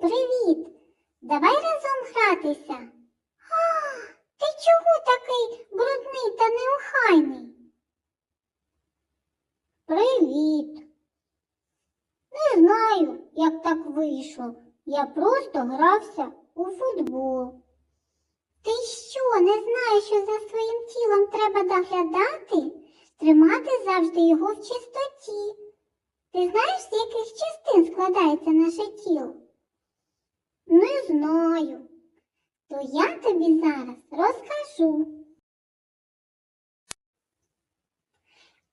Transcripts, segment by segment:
привіт! Давай разом гратися. А, ти чого такий брудний та неохайний? Привіт. Не знаю, як так вийшло. Я просто грався у футбол. Ти що, не знаєш, що за своїм тілом треба доглядати? Тримати завжди його в чистоті. Ти знаєш, з яких частин складається наше тіло? Не знаю. То я тобі зараз розкажу.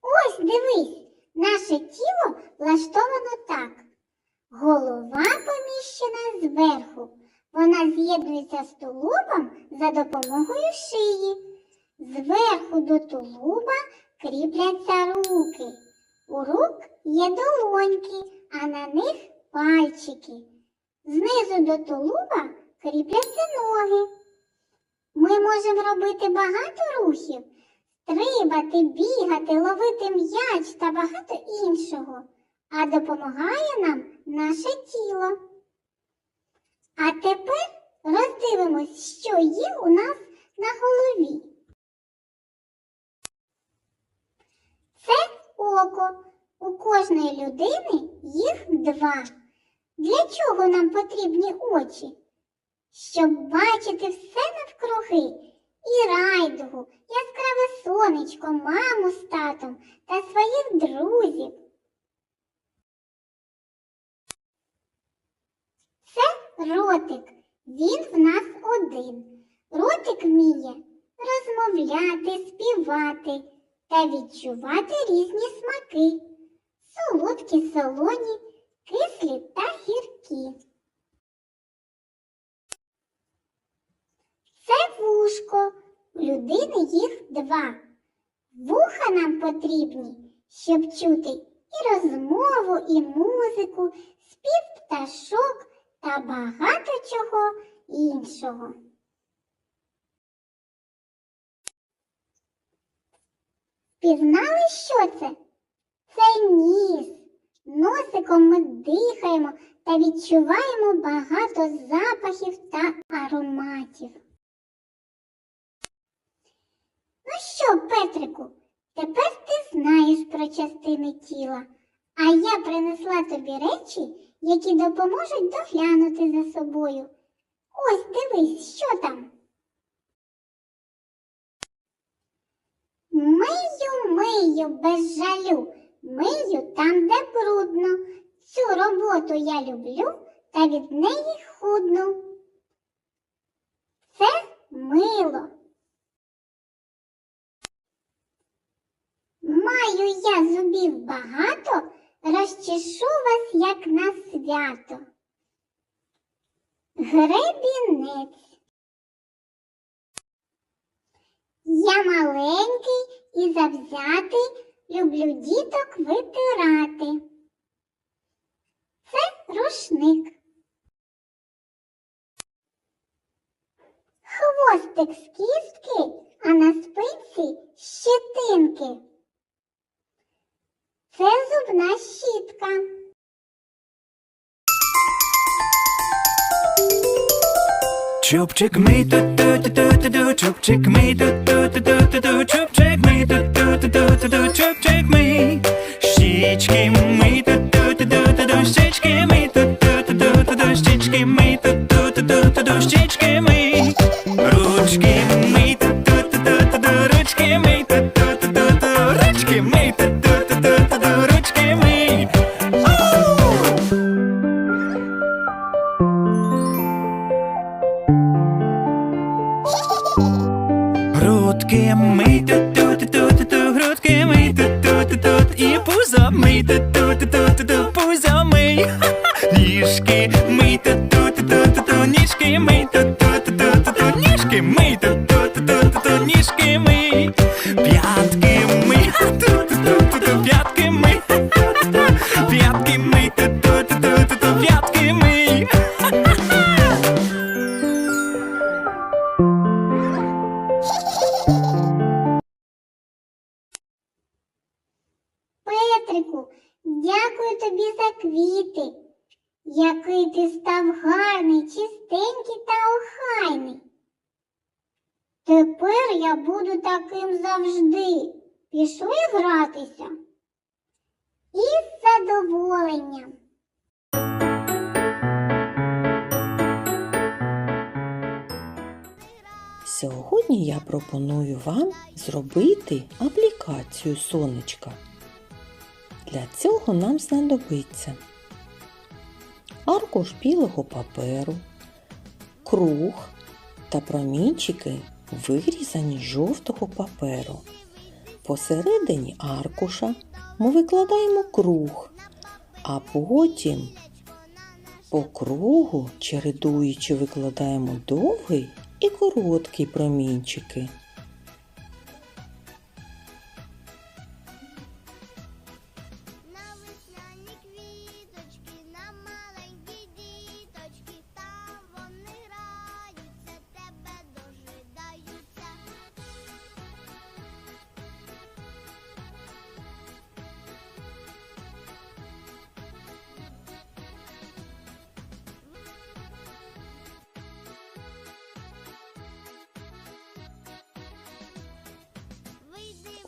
Ось дивись, наше тіло влаштовано так. Голова поміщена зверху. Вона з'єднується з тулубом за допомогою шиї. Зверху до тулуба кріпляться руки. У рук є долоньки, а на них пальчики. Знизу до тулуба кріпляться ноги. Ми можемо робити багато рухів, стрибати, бігати, ловити м'яч та багато іншого, а допомагає нам наше тіло. А тепер роздивимось, що є у нас на голові. Це око. У кожної людини їх два. Для чого нам потрібні очі? Щоб бачити все навкруги і райдугу, яскраве сонечко, маму з татом та своїх друзів. Це ротик. Він в нас один. Ротик вміє розмовляти, співати та відчувати різні смаки. Солодкі, солоні, кислі та гіркі. Це вушко. У людини їх два. Вуха нам потрібні, щоб чути і розмову, і музику, спів пташок та багато чого іншого. Пізнали, що це? Це ніс. Носиком ми дихаємо та відчуваємо багато запахів та ароматів. Ну що, Петрику, тепер ти знаєш про частини тіла, а я принесла тобі речі, які допоможуть доглянути за собою. Ось дивись, що там. Мию, мию без жалю, мию там, де брудно. Цю роботу я люблю та від неї худну. Це мило. Маю я зубів багато, розчешу вас, як на свято. Гребінець. Я маленький і завзятий, люблю діток витирати. Рушник. Хвостик з кістки, а на спинці щетинки. Це зубна щітка. Чубчик мій ту ту ту ту ту ту чубчик мій ту ту ту ту ту ту чубчик мій ту ту ту ту ту ту мій щічки мій ту ту ту ту ту щічки щічки мій ту ту ту ту ту ту щічки мій ручки мій ту ту ту ту ту ту ручки мій ту ту ту ту ручки мій ту ту ту ту ту ручки мій Грудки мий ту ту ту ту ту грудки мий ту ту ту і пузо мий ту ту ту ту ту пузо мий ніжки ту ніжки який ти став гарний, чистенький та охайний. Тепер я буду таким завжди. Пішли гратися. І з задоволенням. Сьогодні я пропоную вам зробити аплікацію сонечка. Для цього нам знадобиться аркуш білого паперу, круг та промінчики, вирізані з жовтого паперу. Посередині аркуша ми викладаємо круг, а потім по кругу, чередуючи, викладаємо довгий і короткий промінчики.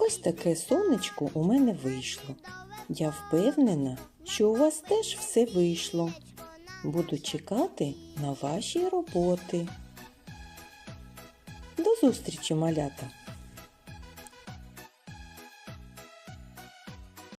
Ось таке сонечко у мене вийшло. Я впевнена, що у вас теж все вийшло. Буду чекати на ваші роботи. До зустрічі, малята!